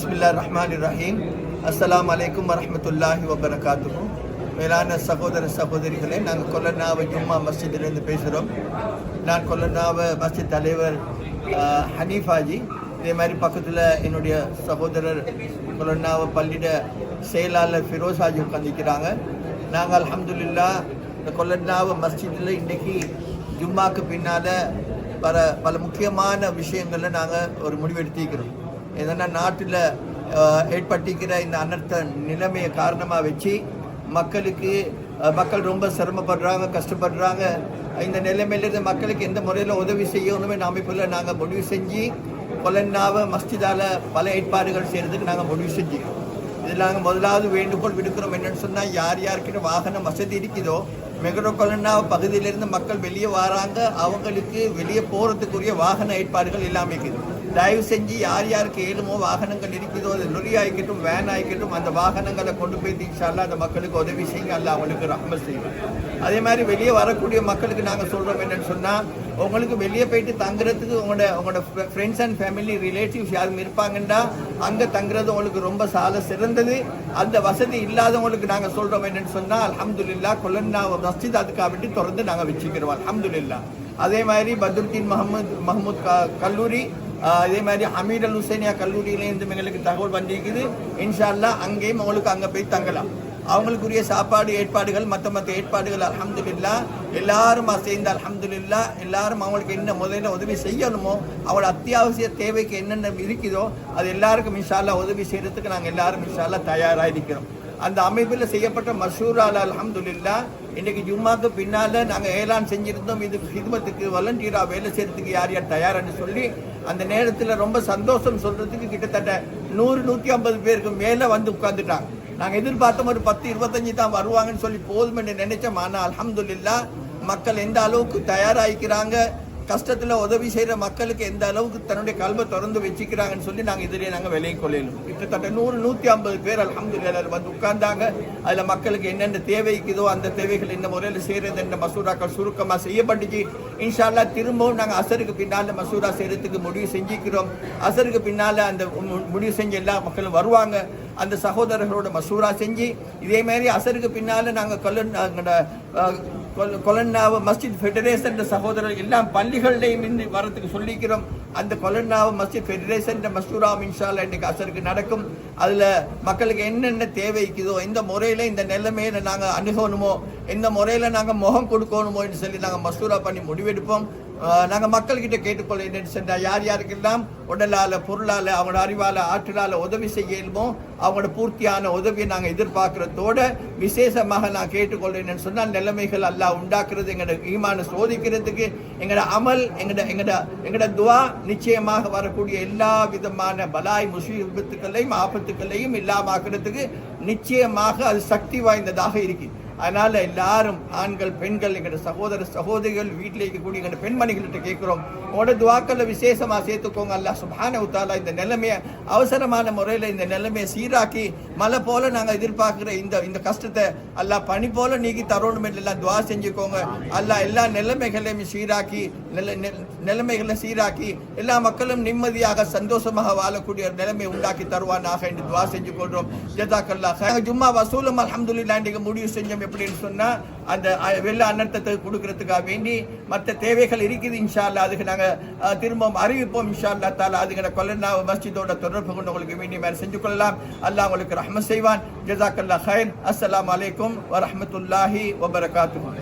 பிஸ்மில்லா ரஹ்மான் ரஹீம் அஸ்லாம் அலைக்கும் வரமத்துல்லாஹி வபரகாத்துக்கும் மேலான சகோதர சகோதரிகளே நாங்கள் கொல்லநாவ ஜும்மா மஸ்ஜிதிலிருந்து பேசுகிறோம். நான் கொல்லநாவ மஸ்ஜித் தலைவர் ஹனீஃபாஜி. இதே மாதிரி பக்கத்தில் என்னுடைய சகோதரர் கொல்லநாவ பள்ளியிட செயலாளர் ஃபிரோசாஜி உட்காந்துக்கிறாங்க நாங்கள் அலமதுல்லா இந்த கொல்லநாவ மஸ்ஜிதில் இன்றைக்கி ஜும்மாக்கு பின்னால் பல பல முக்கியமான விஷயங்களில் நாங்கள் ஒரு முடிவெடுத்திக்கிறோம் எதனா நாட்டில் ஏற்பட்டிருக்கிற இந்த அனர்த்த நிலைமையை காரணமாக வச்சு மக்களுக்கு மக்கள் ரொம்ப சிரமப்படுறாங்க கஷ்டப்படுறாங்க. இந்த நிலைமையிலேருந்து மக்களுக்கு எந்த முறையில் உதவி செய்யணுமே அமைப்பில் நாங்கள் முடிவு செஞ்சு கொலன்னாவை மஸ்ஜிதால் பல ஏற்பாடுகள் செய்கிறதுக்கு நாங்கள் முடிவு செஞ்சுக்கிறோம் இதில் நாங்கள் முதலாவது வேண்டுகோள் விடுக்கிறோம். என்னென்னு சொன்னால் யார் யாருக்கிட்ட வாகனம் வசதி இருக்குதோ மெகரோ கொலன்னா பகுதியிலிருந்து மக்கள் வெளியே வராங்க. அவங்களுக்கு வெளியே போகிறதுக்குரிய வாகன ஏற்பாடுகள் இல்லாமல் இருக்குது. தயவு செஞ்சு யார் யாருக்கு ஏழுமோ வாகனங்கள் இருக்குதோ அது லொரி ஆகிக்கட்டும் வேன் ஆகிக்கட்டும் அந்த வாகனங்களை கொண்டு போய் தீட்சாலாம் அந்த மக்களுக்கு உதவி செய்யுங்க. அல்ல அவங்களுக்கு ரஹ்மத் செய்யும் அதே மாதிரி வெளியே வரக்கூடிய மக்களுக்கு நாங்கள் சொல்கிறோம் என்னன்னு சொன்னால் உங்களுக்கு வெளியே போயிட்டு தங்குறதுக்கு உங்களோட உங்களோட ஃப்ரெண்ட்ஸ் அண்ட் ஃபேமிலி ரிலேட்டிவ்ஸ் யாரும் இருப்பாங்கன்னா அங்கே தங்குறது உங்களுக்கு ரொம்ப சால சிறந்தது. அந்த வசதி இல்லாதவங்களுக்கு நாங்கள் சொல்கிறோம் என்னன்னு சொன்னால் அலமதுல்லா கொல்லன்னா மஸ்ஜித் அதுக்காக வேண்டி தொடர்ந்து நாங்கள் வச்சுக்கிறோம். அலமதுல்லா அதே மாதிரி பத்ருத்தீன் மஹமூத் மஹமூத் க- கல்லூரி அதே இதே மாதிரி அமீர் அல் ஹுசைனியா கல்லூரியிலேருந்து எங்களுக்கு தகவல் வந்திருக்குது. இன்ஷா அல்லாஹ் அங்கேயும் உங்களுக்கு அங்கே போய் தங்கலாம். அவங்களுக்குரிய சாப்பாடு ஏற்பாடுகள் மற்ற மற்ற ஏற்பாடுகள் அல்ஹம்துலில்லா. எல்லாரும் சேர்ந்து அல்ஹம்துலில்லா எல்லாரும் அவங்களுக்கு என்ன முதல்ல உதவி செய்யணுமோ அவங்களோட அத்தியாவசிய தேவைக்கு என்னென்ன இருக்குதோ அது எல்லாருக்கும் இன்ஷால்லா உதவி செய்யறதுக்கு நாங்கள் எல்லாரும் இன்ஷால்லா தயாராக இருக்கிறோம். அந்த அமைப்பில் செய்யப்பட்ட மசூரால அல்ஹம்துலில்லா இன்றைக்கு ஜும்மாக்கு பின்னால் நாங்கள் ஏலான் செஞ்சிருந்தோம். இது ஹிதமத்துக்கு வலண்டியராக வேலை செய்கிறதுக்கு யார் யார் தயார்னு சொல்லி அந்த நேரத்தில் ரொம்ப சந்தோஷம் சொல்கிறதுக்கு கிட்டத்தட்ட நூறு நூற்றி ஐம்பது பேருக்கு மேலே வந்து உட்காந்துட்டாங்க நாங்கள் எதிர்பார்த்தோம் ஒரு பத்து இருபத்தஞ்சு தான் வருவாங்கன்னு சொல்லி போதும் என்று நினைச்சோம். ஆனால் இல்லா மக்கள் எந்த அளவுக்கு தயாராகிக்கிறாங்க கஷ்டத்தில் உதவி செய்கிற மக்களுக்கு எந்த அளவுக்கு தன்னுடைய கல்வை திறந்து வச்சுக்கிறாங்கன்னு சொல்லி நாங்கள் இதிலே நாங்கள் விலை கொள்ளணும் கிட்டத்தட்ட நூறு நூற்றி ஐம்பது பேர் அல்ஹம்துலில்லாஹ் வந்து உட்கார்ந்தாங்க. அதில் மக்களுக்கு என்னென்ன தேவை இருக்குதோ அந்த தேவைகள் இந்த முறையில் செய்கிறது என்ற மசூராக்கள் சுருக்கமாக செய்யப்பட்டுச்சு. இன்ஷால்லா திரும்பவும் நாங்கள் அசருக்கு பின்னால் மசூரா செய்கிறதுக்கு முடிவு செஞ்சுக்கிறோம். அசருக்கு பின்னால் அந்த முடிவு செஞ்ச எல்லா மக்களும் வருவாங்க. அந்த சகோதரர்களோட மசூரா செஞ்சு இதே மாதிரி அசருக்கு பின்னால் நாங்கள் கொல்ல கொலன்னாவ மஸ்ஜித் ஃபெடரேஷன் சகோதரர் எல்லாம் பள்ளிகள்லையும் வரத்துக்கு சொல்லிக்கிறோம். அந்த கொலன்னாவ மஸ்ஜித் ஃபெடரேஷன் மஸ்தூரா இன்ஷால்லா இன்னைக்கு அசருக்கு நடக்கும். அதில் மக்களுக்கு என்னென்ன தேவைக்குதோ இந்த எந்த முறையில் இந்த நிலைமையில நாங்கள் அணுகணுமோ எந்த முறையில் நாங்கள் முகம் கொடுக்கணுமோ என்று சொல்லி நாங்கள் மசூரா பண்ணி முடிவெடுப்போம். நாங்கள் மக்கள்கிட்ட கேட்டுக்கொள்ள என்னென்னு சொன்னால் யார் யாருக்கெல்லாம் உடலால் பொருளால் அவங்களோட அறிவால் ஆற்றலால் உதவி செய்யணுமோ அவங்களோட பூர்த்தியான உதவியை நாங்கள் எதிர்பார்க்குறதோட விசேஷமாக நான் கேட்டுக்கொள்ள சொன்னால் நிலைமைகள் எல்லாம் உண்டாக்குறது எங்களோட ஈமான சோதிக்கிறதுக்கு எங்களோட அமல் எங்களோட எங்களோட எங்களோட துவா நிச்சயமாக வரக்கூடிய எல்லா விதமான பலாய் முசீபத்துக்களையும் ஆபத்துக்களையும் இல்லாமாக்குறதுக்கு நிச்சயமாக அது சக்தி வாய்ந்ததாக இருக்குது அதனால் எல்லாரும் ஆண்கள் பெண்கள் எங்களோட சகோதர சகோதரிகள் வீட்டில் இருக்கக்கூடிய எங்களோட பெண்மணிகள்கிட்ட கேட்குறோம். உங்களோட துவாக்களை விசேஷமாக சேர்த்துக்கோங்க. அல்லாஹ் சுபான உத்தாலா இந்த நிலைமையை அவசரமான முறையில் இந்த நிலைமையை சீராக்கி மழை போல் நாங்கள் எதிர்பார்க்குற இந்த இந்த கஷ்டத்தை அல்லாஹ் பனி போல் நீக்கி தரணும் என்று எல்லாம் துவா செஞ்சுக்கோங்க. அல்லாஹ் எல்லா நிலைமைகளையும் சீராக்கி நிலைமைகளை சீராக்கி எல்லா மக்களும் நிம்மதியாக சந்தோஷமாக வாழக்கூடிய ஒரு நிலைமை உண்டாக்கி தருவானாக என்று துவா செஞ்சு கொள்கிறோம். ஜதாக்கல்லா ஜும்மா வசூலம் அல்ஹம்துலில்லாஹ் முடிவு செஞ்சோம். எப்படின்னு சொன்னா அந்த வெள்ள அன்னத்தை கொடுக்கறதுக்காக வேண்டி மற்ற தேவைகள் இருக்குது இன்ஷா அல்லாஹ் அதுக்கு நாங்கள் திரும்பவும் அறிவிப்போம் இன்ஷா அல்லாஹ் தாலா. அதுக்கு கொல்லனா மஸ்ஜிதோட தொடர்பு கொண்டு உங்களுக்கு வேண்டிய மாதிரி செஞ்சு கொள்ளலாம். அல்லாஹ் உங்களுக்கு ரஹ்ம செய்வான். ஜதாக்கல்லா ஹைர் அஸ்லாம் அலைக்கும் வரமத்துல்லாஹி வபரகாத்து